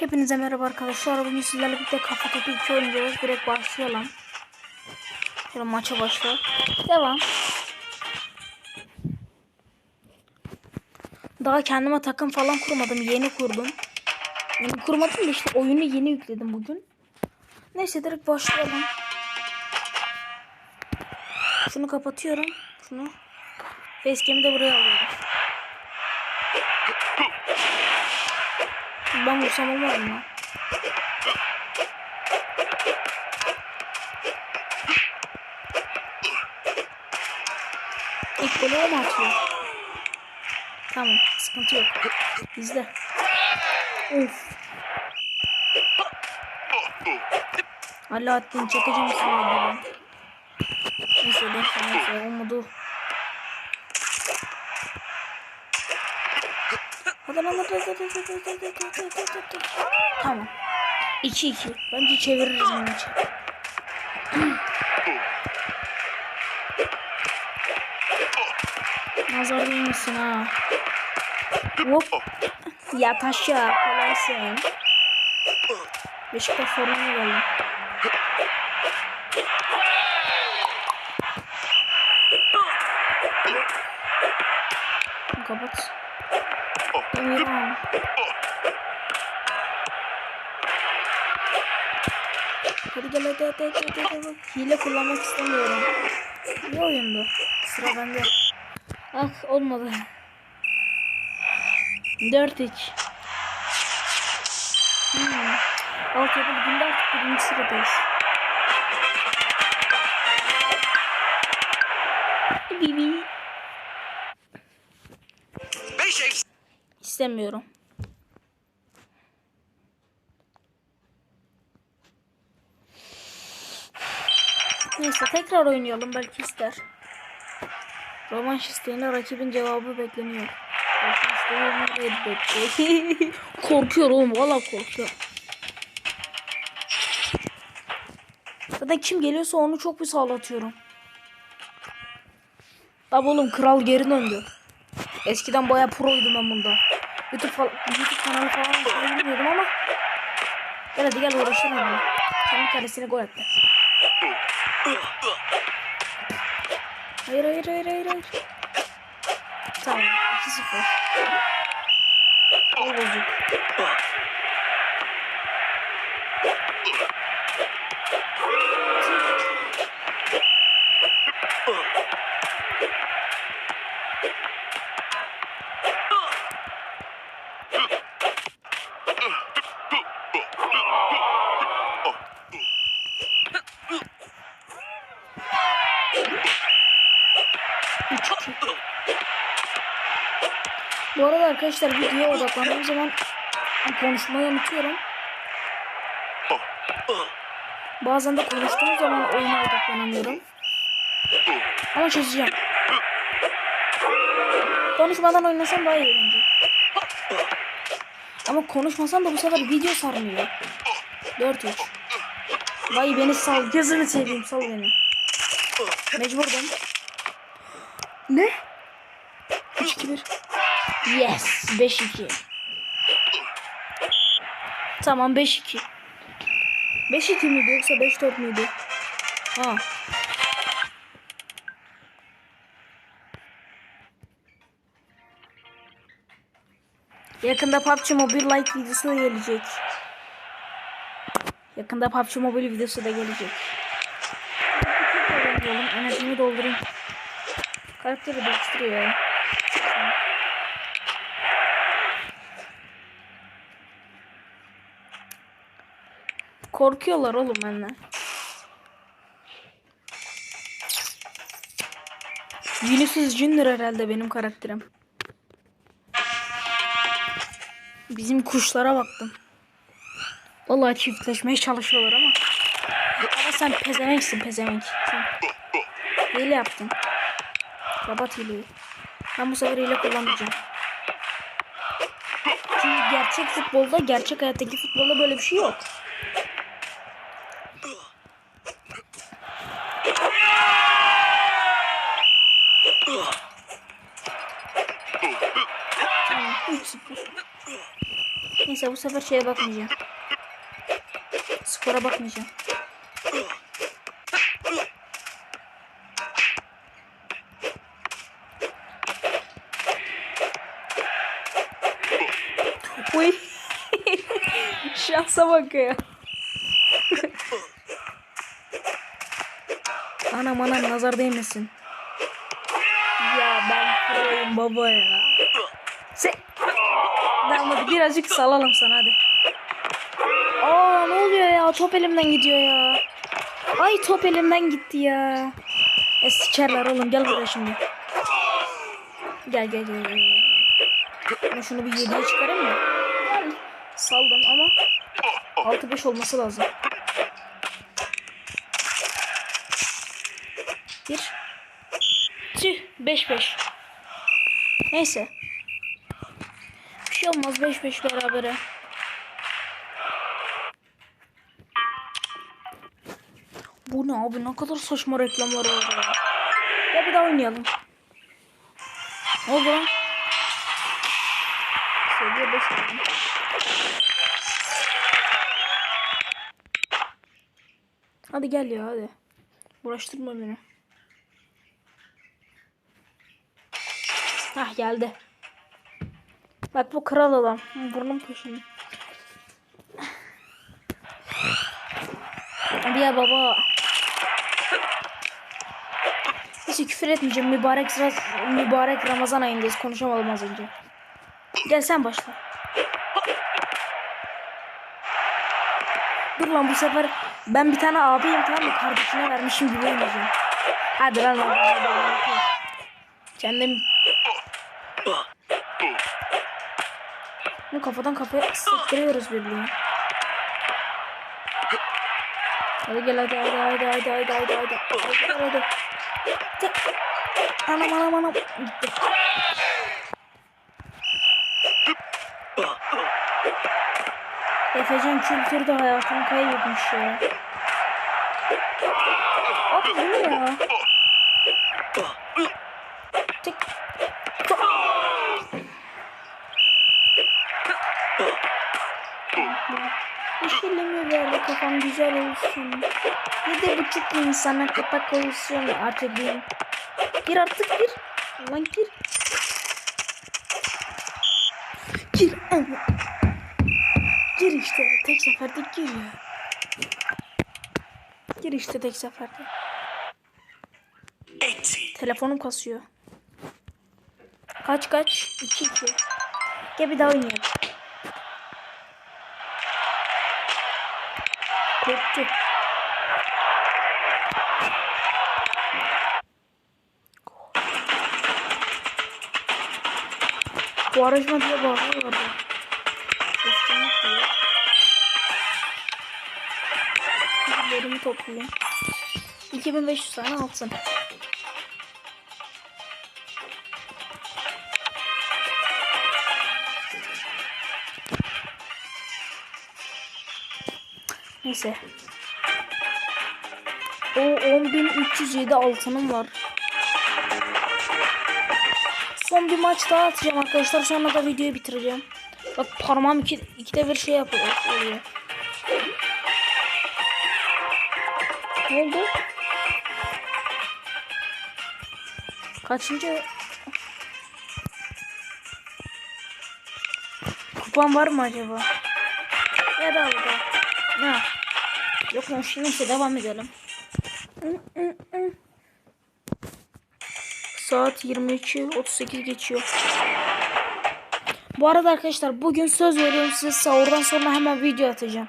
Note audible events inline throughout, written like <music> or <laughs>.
Hepinize merhaba arkadaşlar. Bugün sizlerle birlikte kafa topu 2 oynayacağız. Direkt başlayalım. Şöyle maça başla. Devam. Daha kendime takım falan kurmadım. Yeni kurdum. Yani kurmadım da işte oyunu yeni yükledim bugün. Neyse direkt başlayalım. Şunu kapatıyorum. Şunu. Facecam'i de buraya alıyorum. Ben vursam olmaz mı? İlk golü o mu atıyor? Tamam sıkıntı yok. İzle. Of. Alaaddin çekeceğim gibi. Neyse neyse neyse olmadı. Hadi lan hadi hadi hadi hadi hadi hadi hadi hadi. Tamam. 2-2. Bence çeviririz maçı. Nazar değmesin ha. Hop. Ya taşa kolaysın. Beşiktaş sorunu geldi. Kapat. Hadi gel hadi hadi hadi hadi, hadi. Hile kullanmak istemiyorum. İyi oyundu. Sıra bende. Ah olmadı. 4-3. Hmm. Altyapı liginde artık birinci sıradayız. Bibi. 5 eks İstemiyorum. Neyse tekrar oynayalım belki ister. Rövanş isteğine rakibin cevabı bekleniyor. <laughs> Korkuyor oğlum valla korkuyor. Zaten kim geliyorsa onu çok bir sağlatıyorum. Tabi oğlum kral geri döndü. Eskiden baya proydum ben bunda. YouTube, falan, YouTube kanalı falan bilmiyordum ama. Gel hadi gel uğraşalım. Kendi karesine gol attı. Hayır hayır hayır hayır hayır. Tamam 2-0. Gol bozuk. Bu arada arkadaşlar videoya odaklandığım zaman konuşmayı unutuyorum. Bazen de konuştuğum zaman oyuna odaklanamıyorum. Ama çözeceğim. Konuşmadan oynasam daha iyi bence. Ama konuşmasam da bu sefer video sarmıyor. 4-3. Vay beni sal. Gözünü seveyim sal beni. Mecburdum. Ne? 3-2-1. Yes. 5-2. Tamam 5-2. 5-2 miydi yoksa 5-4 müydü? Ha. Yakında PUBG Mobile Lite videosu da gelecek. Yakında PUBG Mobile videosu da gelecek. Enerjimi doldurayım. Karakteri değiştiriyor. Korkuyorlar oğlum benden. Vinicius Junior herhalde benim karakterim. Bizim kuşlara baktım. Vallahi çiftleşmeye çalışıyorlar ama. Ama sen pezevenksin pezevenk. Sen hile yaptın. Kapat hileyi. Ben bu sefer hile kullanmayacağım. Çünkü gerçek futbolda, gerçek hayattaki futbolda böyle bir şey yok. Tamam, 3-0. Neyse bu sefer şeye bakmayacağım. Skora bakmayacağım. Şansa bak ya. anam anam nazar değmesin. Ya ben proyum baba ya. Se hadi birazcık salalım sana hadi. Aa ne oluyor ya? Top elimden gidiyor ya. Ay top elimden gitti ya. E sikerler oğlum gel buraya şimdi. Gel gel gel. gel. Ben şunu bir 7'ye çıkarayım mı? Saldım ama 6-5 olması lazım. Bir. Tüh 5-5. Neyse. Bir şey olmaz 5-5 berabere. Bu ne abi ne kadar saçma reklamlar var ya. Ya bir daha oynayalım. Ne oldu lan? Seviye 5 aldım. Hadi gel ya hadi. Uğraştırma beni. Hah geldi. Bak bu kral adam. Burnum peşinde. Hadi ya baba. Neyse küfür etmeyeceğim. Mübarek, mübarek Ramazan ayındayız. Konuşamadım az önce. Gel sen başla. Dur lan bu sefer ben bir tane abiyim tamam mı? Kardeşine vermişim gibi oynayacağım. Hadi lan. Kendim Bu kafadan kafaya sıktırıyoruz birbirini. Hadi gel hadi hadi hadi hadi hadi hadi hadi hadi hadi. Anam anam anam. Gitti. Efecan kültürde hayatını kaybetmiş ya. Abi bu ne ya? Tık. Yeşillemiyor böyle kafam güzel olsun. Yedi buçuk insana kapak olsun artık bir. Gir artık gir. Lan gir. Gir. ama. Gir işte tek seferde gir ya. Gir işte tek seferde. Telefonum kasıyor. Kaç kaç? 2 2. Gel bir daha oynayalım. Korktu. Barışma diye bağırıyorlar ya. Bilgilerimi toplayayım. 2500 tane altın. Neyse. O 10.307 altınım var. Son bir maç daha atacağım arkadaşlar. Sonra da videoyu bitireceğim. Bak parmağım iki, ikide bir şey yapıyor. Oluyor. Ne oldu? Kaçıncı? Kupam var mı acaba? Ya da orada. Ne? Yok lan şimdi neyse devam edelim. Saat 23.38 geçiyor. Bu arada arkadaşlar bugün söz veriyorum size sahurdan sonra hemen video atacağım.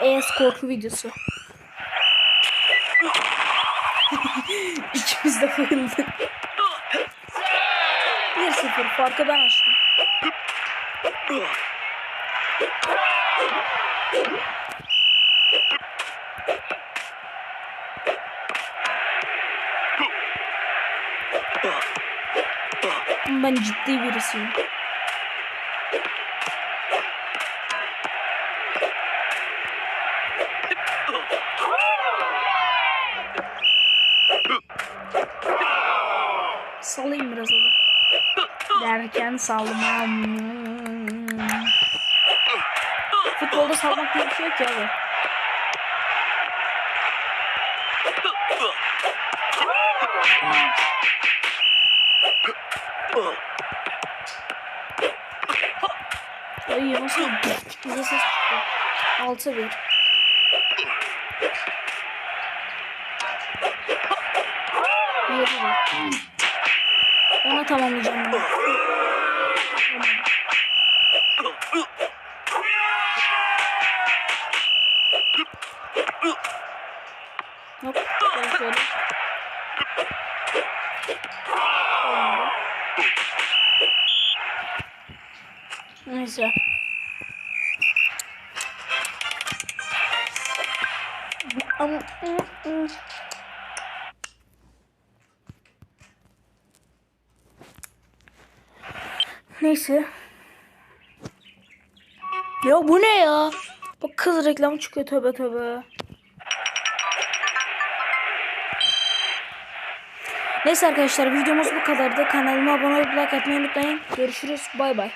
ES korku videosu. İkimiz de bayıldık. 1-0 farkı ben açtım. Ben ciddi birisiyim. Salayım biraz onu. Derken salmam. Futbolda salmak diye bir şey yok ya. Abi. Ay nasıl bize ses çıktı. 6 1 7 1 onu tamamlayacağım. Ben. Hop, ben şöyle. Neyse. Neyse. Ya bu ne ya? Bak kız reklamı çıkıyor tövbe tövbe. Neyse arkadaşlar videomuz bu kadardı. Kanalıma abone olup like atmayı unutmayın. Görüşürüz. Bay bay.